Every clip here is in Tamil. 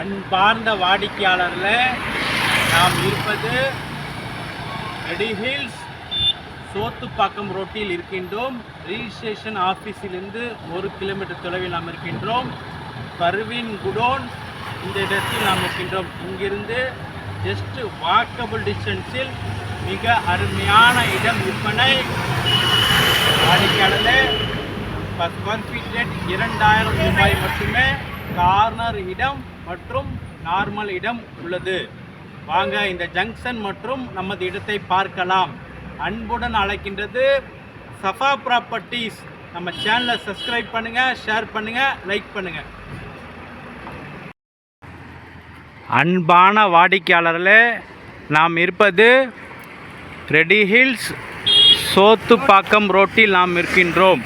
அன்பார்ந்த வாடிக்கையாளர்களே நாம் இருப்பது ரெடிஹில்ஸ் சோத்துப்பாக்கம் ரோட்டில் இருக்கின்றோம். ரிஜிஸ்ட்ரேஷன் ஆஃபீஸிலிருந்து ஒரு கிலோமீட்டர் தொலைவில் நாம் இருக்கின்றோம். பர்வீன் குடோன் இந்த இடத்தில் நாம் இருக்கின்றோம். இங்கிருந்து ஜஸ்ட் வாக்கபிள் டிஸ்டன்ஸில் மிக அருமையான இடம் விற்பனை. வாடிக்கையாளர்களே ஸ்கொயர் ஃபீட் ரேட் இரண்டாயிரம் ரூபாய் மட்டுமே கார்னர் இடம். மற்றும் நார்மல் இடம் உள்ளது. வாங்க இந்த ஜங்ஷன் மற்றும் நமது இடத்தை பார்க்கலாம். அன்புடன் அழைக்கின்றது சஃபா ப்ராப்பர்ட்டிஸ் நம்ம சேனலை சப்ஸ்கிரைப் பண்ணுங்க ஷேர் பண்ணுங்க லைக் பண்ணுங்க. அன்பான வாடிக்கையாளர்களே நாம் இருப்பது ரெடி ஹில்ஸ் சோத்துப்பாக்கம் ரோட்டில் நாம் இருக்கின்றோம்.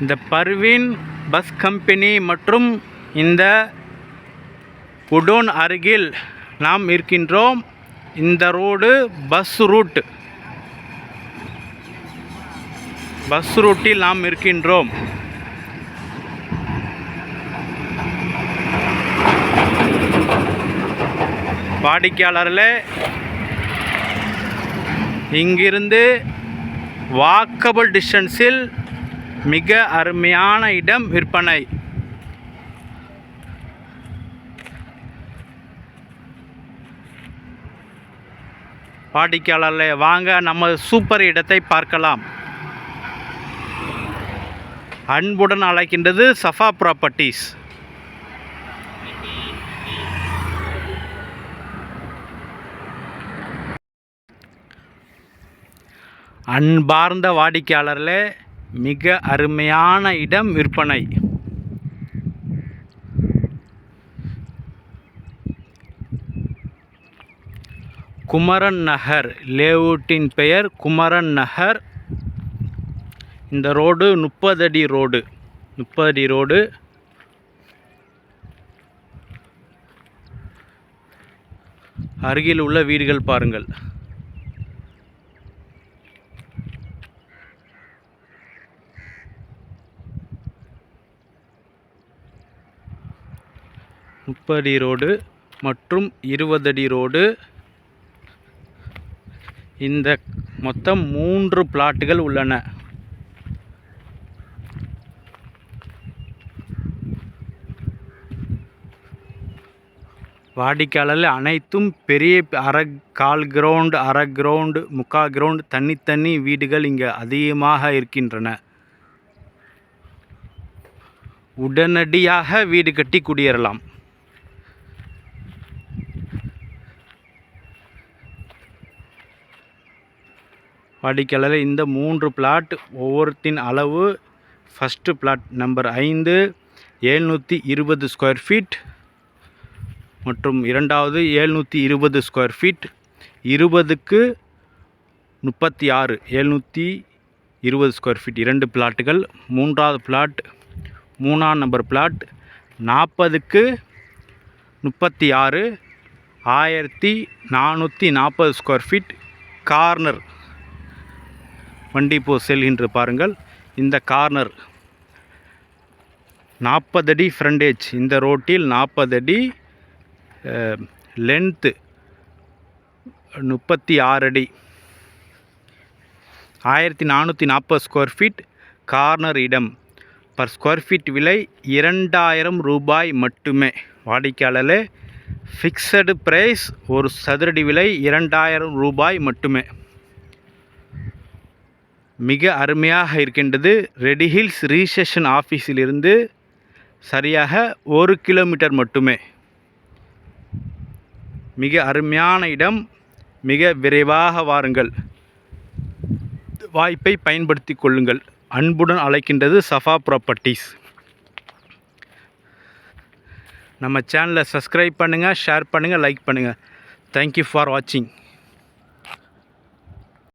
இந்த பர்வீன் பஸ் கம்பெனி மற்றும் இந்த உடோன் அருகில் நாம் இருக்கின்றோம். இந்த ரோடு பஸ் ரூட். பஸ் ரூட்டில் நாம் இருக்கின்றோம். வாடிக்கையாளர்களே இங்கிருந்து வாக்கபிள் டிஸ்டன்ஸில் மிக அருமையான இடம் விற்பனை. வாடிக்கையாளர்களே வாங்க நம்ம சூப்பர் இடத்தை பார்க்கலாம். அன்புடன் அழைக்கின்றது சஃபா ப்ராப்பர்ட்டிஸ் அன்பார்ந்த வாடிக்கையாளர்களே மிக அருமையான இடம் விற்பனை. குமரன் நகர் லேவுட்டின் பெயர் குமரன் நகர். இந்த ரோடு முப்பது அடி ரோடு முப்பது அடி ரோடு. அருகில் உள்ள வீடுகள் பாருங்கள். முப்பது அடி ரோடு மற்றும் இருபது அடி ரோடு. இந்த மொத்தம் மூன்று பிளாட்டுகள் உள்ளன. வாடிக்கையாளர்கள் அனைத்தும் பெரிய அரை கால் கிரவுண்டு அரை கிரவுண்டு முக்கால் கிரவுண்டு தனித்தனி வீடுகள் இங்கே அதிகமாக இருக்கின்றன. உடனடியாக வீடு கட்டி குடியேறலாம். வாடிக்கையாளர் இந்த மூன்று பிளாட் ஒவ்வொருத்தின் அளவு. ஃபஸ்ட்டு பிளாட் நம்பர் ஐந்து ஏழ்நூற்றி இருபது ஸ்கொயர் ஃபீட் மற்றும் இரண்டாவது ஏழ்நூற்றி இருபது ஸ்கொயர் ஃபீட் இருபதுக்கு முப்பத்தி ஆறு ஏழ்நூற்றி இருபது ஸ்கொயர் ஃபீட் இரண்டு பிளாட்டுகள் மூன்றாவது பிளாட் மூணாம் நம்பர் பிளாட் நாற்பதுக்கு முப்பத்தி ஆறு ஆயிரத்தி நானூற்றி நாற்பது ஸ்கொயர் ஃபீட் கார்னர் வண்டி போ செல்கின்ற பாருங்கள். இந்த கார்னர் நாற்பது அடி ஃப்ரண்டேஜ் இந்த ரோட்டில் நாற்பது அடி லென்த்து முப்பத்தி ஆறு அடி. ஆயிரத்தி நானூற்றி நாற்பது ஸ்கொயர் ஃபீட் கார்னர் இடம். பர் ஸ்கொயர் ஃபீட் விலை இரண்டாயிரம் ரூபாய் மட்டுமே. வாடிக்கையாளர் ஃபிக்ஸடு ப்ரைஸ் ஒரு சதுரடி விலை இரண்டாயிரம் ரூபாய் மட்டுமே. மிக அருமையாக இருக்கின்றது. ரெடி ஹில்ஸ் ரிஜிஸ்ட்ரேஷன் ஆஃபீஸிலிருந்து சரியாக ஒரு கிலோமீட்டர் மட்டுமே. மிக அருமையான இடம். மிக விரைவாக வாருங்கள். வாய்ப்பை பயன்படுத்தி கொள்ளுங்கள். அன்புடன் அழைக்கின்றது சஃபா ப்ராப்பர்ட்டிஸ் நம்ம சேனலை சப்ஸ்கிரைப் பண்ணுங்கள் ஷேர் பண்ணுங்கள் லைக் பண்ணுங்கள் தேங்க்யூ ஃபார் வாட்சிங்